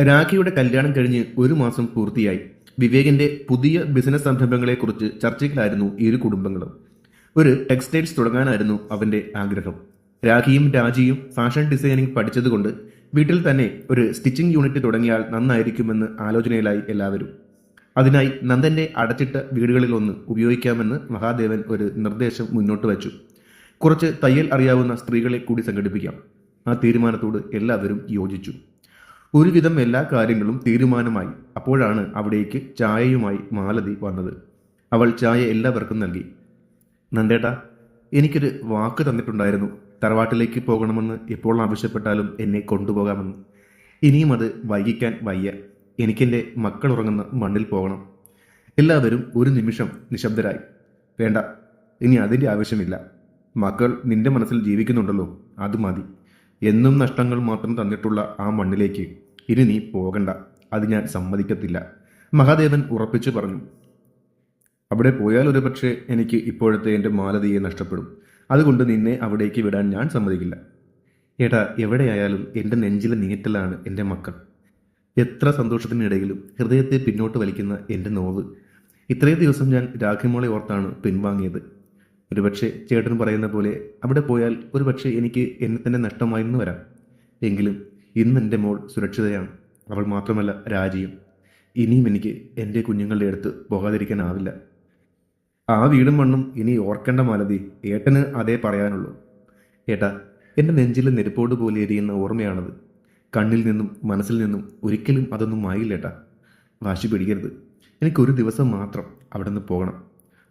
രാഖിയുടെ കല്യാണം കഴിഞ്ഞ് ഒരു മാസം പൂർത്തിയായി. വിവേകിന്റെ പുതിയ ബിസിനസ് സംരംഭങ്ങളെക്കുറിച്ച് ചർച്ചയിലായിരുന്നു ഇരു കുടുംബങ്ങളും. ഒരു ടെക്സ്റ്റൈൽസ് തുടങ്ങാനായിരുന്നു അവന്റെ ആഗ്രഹം. രാഖിയും രാജിയും ഫാഷൻ ഡിസൈനിങ് പഠിച്ചതുകൊണ്ട് വീട്ടിൽ തന്നെ ഒരു സ്റ്റിച്ചിങ് യൂണിറ്റ് തുടങ്ങിയാൽ നന്നായിരിക്കുമെന്ന് ആലോചനയിലായി എല്ലാവരും. അതിനായി നന്ദന്റെ അടച്ചിട്ട വീടുകളിലൊന്ന് ഉപയോഗിക്കാമെന്ന് മഹാദേവൻ ഒരു നിർദ്ദേശം മുന്നോട്ട് വച്ചു. കുറച്ച് തയ്യൽ അറിയാവുന്ന സ്ത്രീകളെ കൂടി സംഘടിപ്പിക്കാം. ആ തീരുമാനത്തോട് എല്ലാവരും യോജിച്ചു. ഒരുവിധം എല്ലാ കാര്യങ്ങളും തീരുമാനമായി. അപ്പോഴാണ് അവിടേക്ക് ചായയുമായി മാലതി വന്നത്. അവൾ ചായ എല്ലാവർക്കും നൽകി. നന്ദേട്ടാ എനിക്കൊരു വാക്ക് തന്നിട്ടുണ്ടായിരുന്നു. തറവാട്ടിലേക്ക് പോകണമെന്ന് എപ്പോൾ ആവശ്യപ്പെട്ടാലും എന്നെ കൊണ്ടുപോകാമെന്ന്. ഇനിയും അത് വൈകിക്കാൻ വയ്യ. എനിക്കെന്റെ മക്കൾ ഉറങ്ങുന്ന മണ്ണിൽ പോകണം. എല്ലാവരും ഒരു നിമിഷം നിശബ്ദരായി. വേണ്ട ഇനി അതിന്റെ ആവശ്യമില്ല. മക്കൾ നിന്റെ മനസ്സിൽ ജീവിക്കുന്നുണ്ടല്ലോ അത് മതി. എന്നും നഷ്ടങ്ങൾ മാത്രം തന്നിട്ടുള്ള ആ മണ്ണിലേക്ക് ഇനി നീ പോകണ്ട അത് ഞാൻ സമ്മതിക്കത്തില്ല. മഹാദേവൻ ഉറപ്പിച്ചു പറഞ്ഞു അവിടെ പോയാൽ ഒരു പക്ഷേ എനിക്ക് ഇപ്പോഴത്തെ എന്റെ മാലതിയെ നഷ്ടപ്പെടും. അതുകൊണ്ട് നിന്നെ അവിടേക്ക് വിടാൻ ഞാൻ സമ്മതിക്കില്ല. ഏട്ടാ എവിടെയായാലും എന്റെ നെഞ്ചിലെ നീറ്റലാണ് എന്റെ മക്കൾ. എത്ര സന്തോഷത്തിനിടയിലും ഹൃദയത്തെ പിന്നോട്ട് വലിക്കുന്ന എന്റെ നോവ്. ഇത്രയും ദിവസം ഞാൻ രാഖിമോളെ ഓർത്താണ് പിൻവാങ്ങിയത്. ഒരുപക്ഷെ ചേട്ടൻ പറയുന്ന പോലെ അവിടെ പോയാൽ ഒരുപക്ഷെ എനിക്ക് എന്നെ തന്നെ നഷ്ടമായിരുന്നു വരാം. എങ്കിലും ഇന്ന് എന്റെ മോൾ സുരക്ഷിതയാണ്. അവൾ മാത്രമല്ല രാജിയും. ഇനിയും എനിക്ക് എന്റെ കുഞ്ഞുങ്ങളുടെ അടുത്ത് പോകാതിരിക്കാനാവില്ല. ആ വീടും മണ്ണും ഇനി ഓർക്കേണ്ട മാലതി ഏട്ടന് അതേ പറയാനുള്ളൂ. ഏട്ടാ എന്റെ നെഞ്ചിൽ നെരുപ്പോട് പോലെ എരിയുന്ന ഓർമ്മയാണത്. കണ്ണിൽ നിന്നും മനസ്സിൽ നിന്നും ഒരിക്കലും അതൊന്നും മായില്ലേട്ടാ. വാശി പിടിക്കരുത്. എനിക്കൊരു ദിവസം മാത്രം അവിടെ നിന്ന് പോകണം.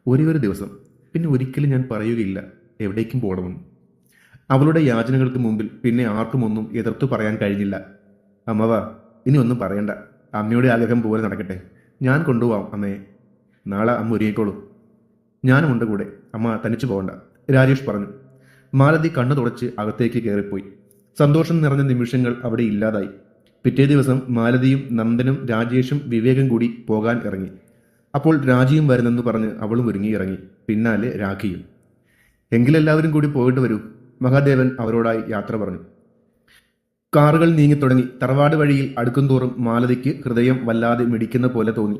ഒരേ ഒരു ദിവസം പിന്നെ ഒരിക്കലും ഞാൻ പറയുകയില്ല എവിടേക്കും പോകണമെന്ന്. അവളുടെ യാചനകൾക്ക് മുമ്പിൽ പിന്നെ ആർക്കും ഒന്നും എതിർത്തു പറയാൻ കഴിഞ്ഞില്ല. അമ്മവ ഇനി ഒന്നും പറയണ്ട. അമ്മയുടെ ആഗ്രഹം പോലെ നടക്കട്ടെ. ഞാൻ കൊണ്ടുപോവാം അമ്മയെ. നാളെ അമ്മ ഒരുങ്ങിക്കോളൂ. ഞാനുമുണ്ട് കൂടെ. അമ്മ തനിച്ചു പോകണ്ട. രാജേഷ് പറഞ്ഞു. മാലതി കണ്ണു തുടച്ച് അകത്തേക്ക് കയറിപ്പോയി. സന്തോഷം നിറഞ്ഞ നിമിഷങ്ങൾ അവിടെ ഇല്ലാതായി. പിറ്റേ ദിവസം മാലതിയും നന്ദനും രാജേഷും വിവേകം കൂടി പോകാൻ ഇറങ്ങി. അപ്പോൾ രാജിയും വരുന്നെന്ന് പറഞ്ഞ് അവളും ഒരുങ്ങി ഇറങ്ങി. പിന്നാലെ രാഖിയും. എങ്കിലെല്ലാവരും കൂടി പോയിട്ട് വരൂ മഹാദേവൻ അവരോടായി യാത്ര പറഞ്ഞു. കാറുകൾ നീങ്ങിത്തുടങ്ങി. തറവാട് വഴിയിൽ അടുക്കുംതോറും മാലതിക്ക് ഹൃദയം വല്ലാതെ മിടിക്കുന്ന പോലെ തോന്നി.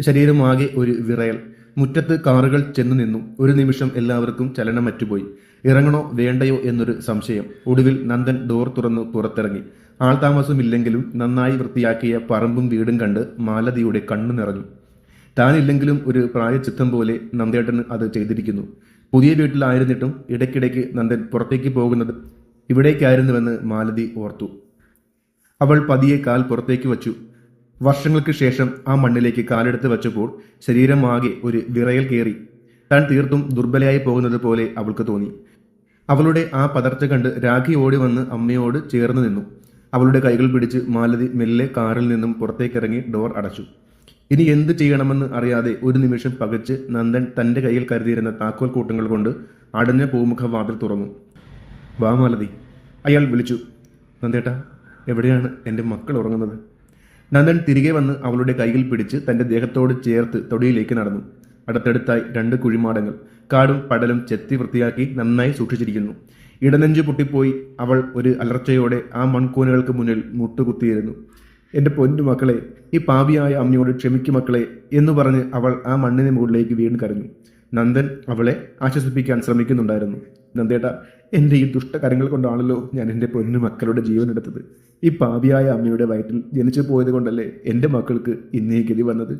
ശരീരമാകെ ഒരു വിറയൽ. മുറ്റത്ത് കാറുകൾ ചെന്നു നിന്നു. ഒരു നിമിഷം എല്ലാവർക്കും ചലനം മറ്റുപോയി ഇറങ്ങണോ വേണ്ടയോ എന്നൊരു സംശയം. ഒടുവിൽ നന്ദൻ ഡോർ തുറന്ന് പുറത്തിറങ്ങി. ആൾതാമസമില്ലെങ്കിലും നന്നായി വൃത്തിയാക്കിയ പറമ്പും വീടും കണ്ട് മാലതിയുടെ കണ്ണു നിറഞ്ഞു. താനില്ലെങ്കിലും ഒരു പ്രായ ചിത്തം പോലെ നന്ദേട്ടന് അത് ചെയ്തിരിക്കുന്നു. പുതിയ വീട്ടിലായിരുന്നിട്ടും ഇടയ്ക്കിടയ്ക്ക് നന്ദൻ പുറത്തേക്ക് പോകുന്നത് ഇവിടേക്കായിരുന്നുവെന്ന് മാലതി ഓർത്തു. അവൾ പതിയെ കാൽ പുറത്തേക്ക് വച്ചു. വർഷങ്ങൾക്ക് ശേഷം ആ മണ്ണിലേക്ക് കാലെടുത്ത് വച്ചപ്പോൾ ശരീരമാകെ ഒരു വിറയൽ കയറി. താൻ തീർത്തും ദുർബലയായി പോകുന്നത് പോലെ അവൾക്ക് തോന്നി. അവളുടെ ആ പതർച്ച കണ്ട് രാഖി ഓടി വന്ന് അമ്മയോട് ചേർന്ന് നിന്നു. അവളുടെ കൈകൾ പിടിച്ച് മാലതി മെല്ലെ കാറിൽ നിന്നും പുറത്തേക്കിറങ്ങി ഡോർ അടച്ചു. ഇനി എന്ത് ചെയ്യണമെന്ന് അറിയാതെ ഒരു നിമിഷം പകച്ച് നന്ദൻ തന്റെ കയ്യിൽ കരുതിയിരുന്ന താക്കോൽ കൂട്ടങ്ങൾ കൊണ്ട് അടഞ്ഞ പൂമുഖ വാതിൽ തുറന്നു വാമാലതി അയാൾ വിളിച്ചു. നന്ദേട്ടാ എവിടെയാണ് എന്റെ മക്കൾ ഉറങ്ങുന്നത്? നന്ദൻ തിരികെ വന്ന് അവളുടെ കൈകൾ പിടിച്ച് തന്റെ ദേഹത്തോട് ചേർത്ത് തൊടിയിലേക്ക് നടന്നു. അടുത്തടുത്തായി രണ്ട് കുഴിമാടങ്ങൾ കാടും പടലും ചെത്തി വൃത്തിയാക്കി നന്നായി സൂക്ഷിച്ചിരിക്കുന്നു. ഇടനെഞ്ചു പൊട്ടിപ്പോയി അവൾ ഒരു അലർച്ചയോടെ ആ മൺകൂനുകൾക്ക് മുന്നിൽ മുട്ടുകുത്തിയിരുന്നു. എന്റെ പൊന്നു മക്കളെ ഈ പാവിയായ അമ്മയോട് ക്ഷമിക്കു മക്കളെ എന്ന് പറഞ്ഞ് അവൾ ആ മണ്ണിന് മുകളിലേക്ക് വീണ് കരഞ്ഞു. നന്ദൻ അവളെ ആശ്വസിപ്പിക്കാൻ ശ്രമിക്കുന്നുണ്ടായിരുന്നു. നന്ദേട്ട എന്റെ ഈ ദുഷ്ടകരങ്ങൾ കൊണ്ടാണല്ലോ ഞാൻ എന്റെ പൊന്നു മക്കളുടെ ജീവൻ എടുത്തത്. ഈ പാവിയായ അമ്മയുടെ വയറ്റിൽ ജനിച്ചു പോയത് കൊണ്ടല്ലേ എന്റെ മക്കൾക്ക് ഇന്നേ ഗതി വന്നത്?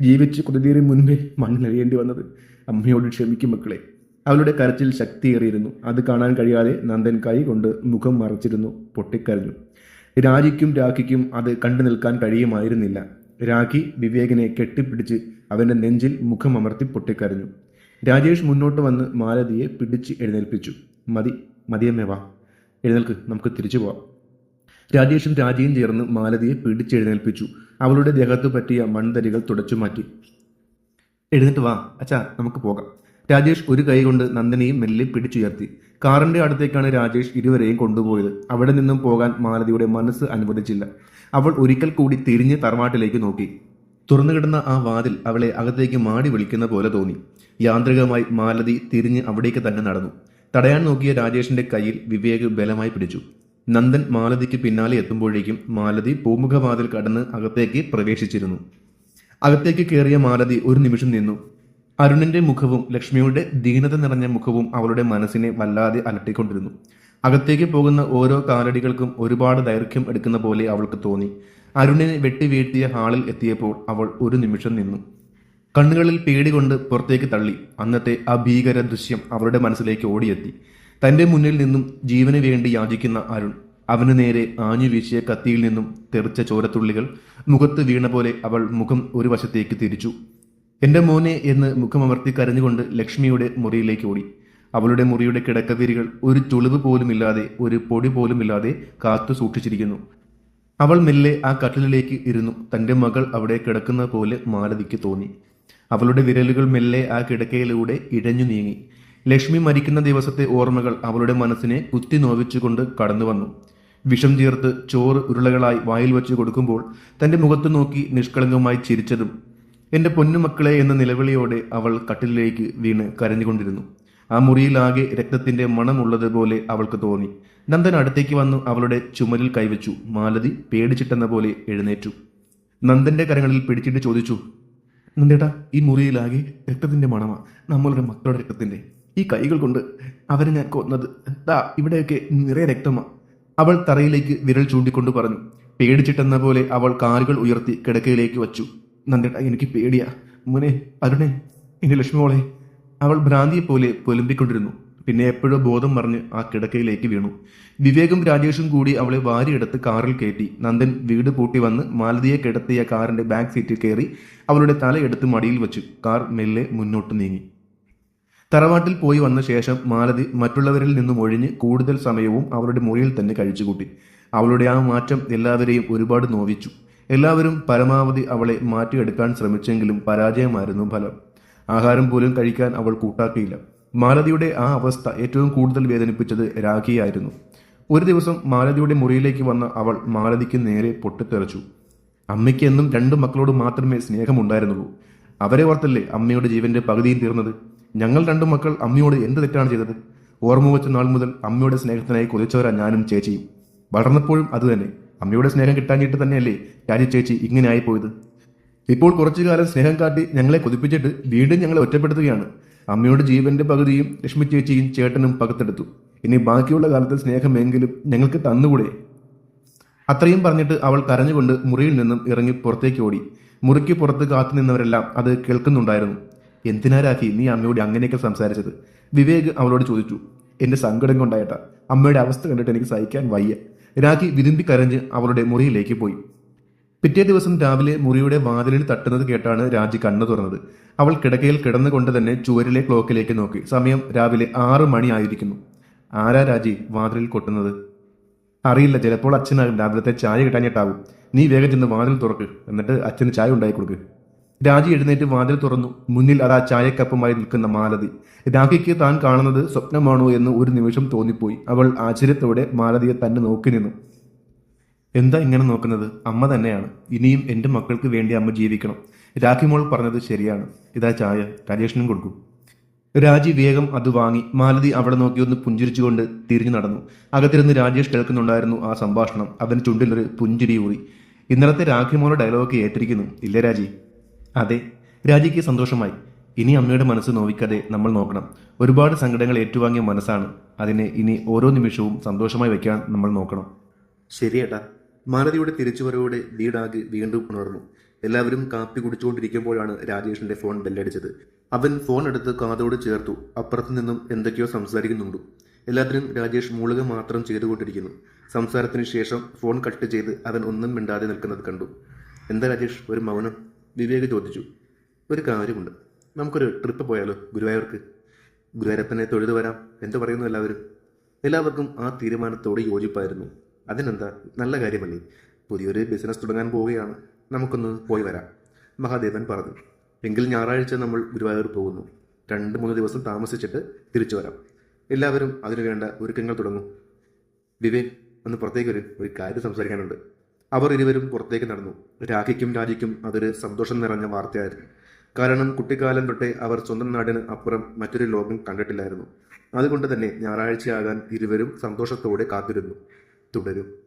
ജീവിച്ച് കുതിരീറി മുൻപേ മണ്ണിലെറിയേണ്ടി വന്നത്? അമ്മയോട് ക്ഷമിക്കും മക്കളെ. അവളുടെ കരച്ചിൽ ശക്തിയേറിയിരുന്നു. അത് കാണാൻ കഴിയാതെ നന്ദൻ കൈ കൊണ്ട് മുഖം മറച്ചിരുന്നു പൊട്ടിക്കരഞ്ഞു. രാജിക്കും രാഖിക്കും അത് കണ്ടു നിൽക്കാൻ കഴിയുമായിരുന്നില്ല. രാഖി വിവേകിനെ കെട്ടിപ്പിടിച്ച് അവന്റെ നെഞ്ചിൽ മുഖം അമർത്തി പൊട്ടിക്കരഞ്ഞു. രാജേഷ് മുന്നോട്ട് വന്ന് മാലതിയെ പിടിച്ച് എഴുന്നേൽപ്പിച്ചു. മതി മതിയമ്മേ വാ. എഴുന്നേൽക്ക് നമുക്ക് തിരിച്ചു പോവാം. രാജേഷും രാജയും ചേർന്ന് മാലതിയെ പിടിച്ചെഴുന്നേൽപ്പിച്ചു അവളുടെ ദേഹത്ത് പറ്റിയ മൺതരികൾ തുടച്ചു മാറ്റി എഴുന്നേറ്റ് വാ അച്ഛാ നമുക്ക് പോകാം. രാജേഷ് ഒരു കൈ കൊണ്ട് നന്ദനെയും മെല്ലെ പിടിച്ചുയർത്തി. കാറിന്റെ അടുത്തേക്കാണ് രാജേഷ് ഇരുവരെയും കൊണ്ടുപോയത്. അവിടെ നിന്നും പോകാൻ മാലതിയുടെ മനസ്സ് അനുവദിച്ചില്ല. അവൾ ഒരിക്കൽ കൂടി തിരിഞ്ഞ് തറവാട്ടിലേക്ക് നോക്കി. തുറന്നുകിടന്ന ആ വാതിൽ അവളെ അകത്തേക്ക് മാടി വിളിക്കുന്ന പോലെ തോന്നി. യാന്ത്രികമായി മാലതി തിരിഞ്ഞ് അവിടേക്ക് തന്നെ നടന്നു. തടയാൻ നോക്കിയ രാജേഷിന്റെ കയ്യിൽ വിവേക് ബലമായി പിടിച്ചു. നന്ദൻ മാലതിക്ക് പിന്നാലെ എത്തുമ്പോഴേക്കും മാലതി പൂമുഖവാതിൽ കടന്ന് അകത്തേക്ക് പ്രവേശിച്ചിരുന്നു. അകത്തേക്ക് കയറിയ മാലതി ഒരു നിമിഷം നിന്നു. അരുണിന്റെ മുഖവും ലക്ഷ്മിയുടെ ദീനത നിറഞ്ഞ മുഖവും അവളുടെ മനസ്സിനെ വല്ലാതെ അലട്ടിക്കൊണ്ടിരുന്നു. അകത്തേക്ക് പോകുന്ന ഓരോ കാലടികൾക്കും ഒരുപാട് ദൈർഘ്യം എടുക്കുന്ന പോലെ അവൾക്ക് തോന്നി. അരുണിനെ വെട്ടി വീഴ്ത്തിയ ഹാളിൽ എത്തിയപ്പോൾ അവൾ ഒരു നിമിഷം നിന്നു. കണ്ണുകളിൽ പേടി കൊണ്ട് പുറത്തേക്ക് തള്ളി. അന്നത്തെ ആ ഭീകര ദൃശ്യം അവളുടെ മനസ്സിലേക്ക് ഓടിയെത്തി. തന്റെ മുന്നിൽ നിന്നും ജീവന് വേണ്ടി യാചിക്കുന്ന അരുൺ അവന് നേരെ ആഞ്ഞു വീശിയ കത്തിയിൽ നിന്നും തെറിച്ച ചോരത്തുള്ളികൾ മുഖത്ത് വീണ പോലെ അവൾ മുഖം ഒരു വശത്തേക്ക് തിരിച്ചു. എന്റെ മോനെ എന്ന് മുഖമമർത്തി കരഞ്ഞുകൊണ്ട് ലക്ഷ്മിയുടെ മുറിയിലേക്ക് ഓടി. അവളുടെ മുറിയുടെ കിടക്കതിരികൾ ഒരു ചുളിവ് പോലുമില്ലാതെ ഒരു പൊടി പോലുമില്ലാതെ കാത്തു സൂക്ഷിച്ചിരിക്കുന്നു. അവൾ മെല്ലെ ആ കട്ടിലിലേക്ക് ഇരുന്നു. തന്റെ മകൾ അവിടെ കിടക്കുന്ന പോലെ മാലതിക്ക് തോന്നി. അവളുടെ വിരലുകൾ മെല്ലെ ആ കിടക്കയിലൂടെ ഇഴഞ്ഞു നീങ്ങി. ലക്ഷ്മി മരിക്കുന്ന ദിവസത്തെ ഓർമ്മകൾ അവളുടെ മനസ്സിനെ കുത്തി നോവിച്ചുകൊണ്ട് കടന്നു വന്നു. വിഷം ചേർത്ത് ചോറ് ഉരുളകളായി വായിൽ വെച്ച് കൊടുക്കുമ്പോൾ തന്റെ മുഖത്ത് നോക്കി നിഷ്കളങ്കമായി ചിരിച്ചതും എന്റെ പൊന്നുമക്കളെ എന്ന നിലവിളിയോടെ അവൾ കട്ടിലിലേക്ക് വീണ് കരഞ്ഞുകൊണ്ടിരുന്നു. ആ മുറിയിലാകെ രക്തത്തിന്റെ മണമുള്ളതുപോലെ അവൾക്ക് തോന്നി. നന്ദൻ അടുത്തേക്ക് വന്നു അവളുടെ ചുമലിൽ കൈവച്ചു. മാലതി പേടിച്ചിട്ടെന്ന പോലെ എഴുന്നേറ്റു. നന്ദന്റെ കരങ്ങളിൽ പിടിച്ചിട്ട് ചോദിച്ചു നന്ദേട്ടാ ഈ മുറിയിലാകെ രക്തത്തിന്റെ മണമാ. നമ്മളുടെ മക്കളുടെ രക്തത്തിന്റെ. ഈ കൈകൾ കൊണ്ട് അവരെ ഞാൻ കൊന്നത്. ദാ ഇവിടെയൊക്കെ നിറയെ രക്തമാ. അവൾ തറയിലേക്ക് വിരൽ ചൂണ്ടിക്കൊണ്ട് പറഞ്ഞു. പേടിച്ചിട്ടെന്ന പോലെ അവൾ കാലുകൾ ഉയർത്തി കിടക്കയിലേക്ക് വച്ചു. നന്ദേട്ടാ എനിക്ക് പേടിയാ. മോനെ അരുണെ എന്റെ ലക്ഷ്മിമോളെ അവൾ ഭ്രാന്തിയെ പോലെ പൊലുമ്പിക്കൊണ്ടിരുന്നു. പിന്നെ എപ്പോഴോ ബോധം മറിഞ്ഞ് ആ കിടക്കയിലേക്ക് വീണു. വിവേകും രാജേഷും കൂടി അവളെ വാരിയെടുത്ത് കാറിൽ കയറ്റി. നന്ദൻ വീട് പൂട്ടി വന്ന് മാലതിയെ കിടത്തിയ കാറിന്റെ ബാക്ക് സീറ്റിൽ കയറി അവളുടെ തലയെടുത്ത് മടിയിൽ വെച്ചു കാർ മെല്ലെ മുന്നോട്ട് നീങ്ങി. തറവാട്ടിൽ പോയി വന്ന ശേഷം മാലതി മറ്റുള്ളവരിൽ നിന്നും ഒഴിഞ്ഞ് കൂടുതൽ സമയവും അവളുടെ മുറിയിൽ തന്നെ കഴിച്ചുകൂട്ടി. അവളുടെ ആ മാറ്റം എല്ലാവരെയും ഒരുപാട് നോവിച്ചു. എല്ലാവരും പരമാവധി അവളെ മാറ്റിയെടുക്കാൻ ശ്രമിച്ചെങ്കിലും പരാജയമായിരുന്നു ഫലം. ആഹാരം പോലും കഴിക്കാൻ അവൾ കൂട്ടാക്കിയില്ല. മാലതിയുടെ ആ അവസ്ഥ ഏറ്റവും കൂടുതൽ വേദനിപ്പിച്ചത് രാഖിയായിരുന്നു. ഒരു ദിവസം മാലതിയുടെ മുറിയിലേക്ക് വന്ന അവൾ മാലതിക്ക് നേരെ പൊട്ടിത്തെറിച്ചു. അമ്മയ്ക്ക് എന്നും രണ്ട് മക്കളോട് മാത്രമേ സ്നേഹമുണ്ടായിരുന്നുള്ളൂ. അവരെ ഓർത്തല്ലേ അമ്മയുടെ ജീവന്റെ പകുതിയും തീർന്നത്? ഞങ്ങൾ രണ്ടു മക്കൾ അമ്മയോട് എന്ത് തെറ്റാണ് ചെയ്തത്? ഓർമ്മ വെച്ച നാൾ മുതൽ അമ്മയുടെ സ്നേഹത്തിനായി കൊതിച്ചവരാ ഞാനും ചേച്ചിയും. വളർന്നപ്പോഴും അതുതന്നെ. അമ്മയുടെ സ്നേഹം കിട്ടാഞ്ഞിട്ട് തന്നെയല്ലേ രാജി ചേച്ചി ഇങ്ങനെ ആയിപ്പോയത് ഇപ്പോൾ കുറച്ചു കാലം സ്നേഹം കാട്ടി ഞങ്ങളെ കൊതിപ്പിച്ചിട്ട് വീണ്ടും ഞങ്ങളെ ഒറ്റപ്പെടുത്തുകയാണ്. അമ്മയുടെ ജീവന്റെ പകുതിയും ലക്ഷ്മി ചേച്ചിയും ചേട്ടനും പകത്തെടുത്തു. ഇനി ബാക്കിയുള്ള കാലത്തെ സ്നേഹമെങ്കിലും ഞങ്ങൾക്ക് തന്നുകൂടെ? അത്രയും പറഞ്ഞിട്ട് അവൾ കരഞ്ഞുകൊണ്ട് മുറിയിൽ നിന്നും ഇറങ്ങി പുറത്തേക്ക് ഓടി. മുറിക്ക് പുറത്ത് കാത്തു നിന്നവരെല്ലാം അത് കേൾക്കുന്നുണ്ടായിരുന്നു. എന്തിനാ രാഖി നീ അമ്മയോട് അങ്ങനെയൊക്കെ സംസാരിച്ചത്? വിവേക് അവളോട് ചോദിച്ചു. എന്റെ സങ്കടം കൊണ്ടായിട്ടാ. അമ്മയുടെ അവസ്ഥ കണ്ടിട്ട് എനിക്ക് സഹിക്കാൻ വയ്യ. രാഖി വിരുമ്പി കരഞ്ഞ് അവളുടെ മുറിയിലേക്ക് പോയി. പിറ്റേ ദിവസം രാവിലെ മുറിയുടെ വാതിലിൽ തട്ടുന്നത് കേട്ടാണ് രാജി കണ്ണു തുറന്നത്. അവൾ കിടക്കയിൽ കിടന്നുകൊണ്ട് തന്നെ ചുവരിലെ ക്ലോക്കിലേക്ക് നോക്കി. സമയം രാവിലെ ആറ് മണി ആയിരിക്കുന്നു. ആരാ രാജി വാതിലിൽ കൊട്ടുന്നത്? അറിയില്ല ചിലപ്പോൾ അച്ഛനാകും. രാവിലത്തെ ചായ കിട്ടാഞ്ഞിട്ടാവും. നീ വേഗം ചെന്ന് വാതിൽ തുറക്ക്. എന്നിട്ട് അച്ഛന് ചായ ഉണ്ടായി കൊടുക്ക്. രാജി എഴുന്നേറ്റ് വാതിൽ തുറന്നു. മുന്നിൽ അതാ ചായക്കപ്പുമായി നിൽക്കുന്ന മാലതി. രാഖിക്ക് താൻ കാണുന്നത് സ്വപ്നമാണോ എന്ന് ഒരു നിമിഷം തോന്നിപ്പോയി. അവൾ ആശ്ചര്യത്തോടെ മാലതിയെ തന്നെ നോക്കി നിന്നു. എന്താ ഇങ്ങനെ നോക്കുന്നത്? അമ്മ തന്നെയാണ്. ഇനിയും എന്റെ മക്കൾക്ക് വേണ്ടി അമ്മ ജീവിക്കണം. രാഖിമോൾ പറഞ്ഞത് ശരിയാണ്. ഇതാ ചായ. രാജേഷനും കൊടുക്കും. രാജി വേഗം അത് വാങ്ങി. മാലതി അവിടെ നോക്കി ഒന്ന് പുഞ്ചിരിച്ചുകൊണ്ട് തിരിഞ്ഞു നടന്നു. അകത്തിരുന്ന് രാജേഷ് കേൾക്കുന്നുണ്ടായിരുന്നു ആ സംഭാഷണം. അവൻ ചുണ്ടിലൊരു പുഞ്ചിരി ഊറി. ഇന്നലത്തെ രാഖിമോളുടെ ഡയലോഗ് ഏറ്റിരിക്കുന്നു. ഇല്ലേ രാജി? അതെ രാജിക്ക് സന്തോഷമായി. ഇനി അമ്മയുടെ മനസ്സ് നോവിക്കാതെ നമ്മൾ നോക്കണം. ഒരുപാട് സങ്കടങ്ങൾ ഏറ്റുവാങ്ങിയ മനസ്സാണ്. അതിനെ ഇനി ഓരോ നിമിഷവും സന്തോഷമായി വെക്കാൻ നമ്മൾ നോക്കണം. ശരിയേട്ടാ. മാലതിയുടെ തിരിച്ചുവരവോടെ വീടാകെ വീണ്ടും ഉണർന്നു. എല്ലാവരും കാപ്പി കുടിച്ചുകൊണ്ടിരിക്കുമ്പോഴാണ് രാജേഷിന്റെ ഫോൺ ബെല്ലടിച്ചത്. അവൻ ഫോൺ എടുത്ത് കാതോട് ചേർത്തു. അപ്പുറത്തു നിന്നും എന്തൊക്കെയോ സംസാരിക്കുന്നുണ്ട്. എല്ലാത്തിനും രാജേഷ് മൂളുക മാത്രം ചെയ്തുകൊണ്ടിരിക്കുന്നു. സംസാരത്തിന് ശേഷം ഫോൺ കട്ട് ചെയ്ത് അവൻ ഒന്നും മിണ്ടാതെ നിൽക്കുന്നത് കണ്ടു. എന്താ രാജേഷ് ഒരു മൗനം? വിവേക് ചോദിച്ചു. ഒരു കാര്യമുണ്ട്. നമുക്കൊരു ട്രിപ്പ് പോയാലോ ഗുരുവായൂർക്ക്? ഗുരുവായൂരപ്പനെ തൊഴുതു വരാം. എന്തു പറയുന്നു എല്ലാവരും? എല്ലാവർക്കും ആ തീരുമാനത്തോട് യോജിപ്പായിരുന്നു. അതിനെന്താ? നല്ല കാര്യമല്ലേ. പുതിയൊരു ബിസിനസ് തുടങ്ങാൻ പോവുകയാണ്. നമുക്കൊന്ന് പോയി വരാം. മഹാദേവൻ പറഞ്ഞു. എങ്കിൽ ഞായറാഴ്ച നമ്മൾ ഗുരുവായൂർ പോകുന്നു. രണ്ട് മൂന്ന് ദിവസം താമസിച്ചിട്ട് തിരിച്ചു വരാം. എല്ലാവരും അതിനുവേണ്ട ഒരുക്കങ്ങൾ തുടങ്ങും. വിവേക് ഒന്ന് പുറത്തേക്ക് ഒരു കാര്യം സംസാരിക്കാനുണ്ട്. അവർ ഇരുവരും പുറത്തേക്ക് നടന്നു. രാഖിക്കും രാജിക്കും അതൊരു സന്തോഷം നിറഞ്ഞ വാർത്തയായിരുന്നു. കാരണം കുട്ടിക്കാലം തൊട്ടേ അവർ സ്വന്തം നാടിന് അപ്പുറം മറ്റൊരു ലോകം കണ്ടിട്ടില്ലായിരുന്നു. അതുകൊണ്ട് തന്നെ ഞായറാഴ്ചയാകാൻ ഇരുവരും സന്തോഷത്തോടെ കാത്തിരുന്നു. തുടരും.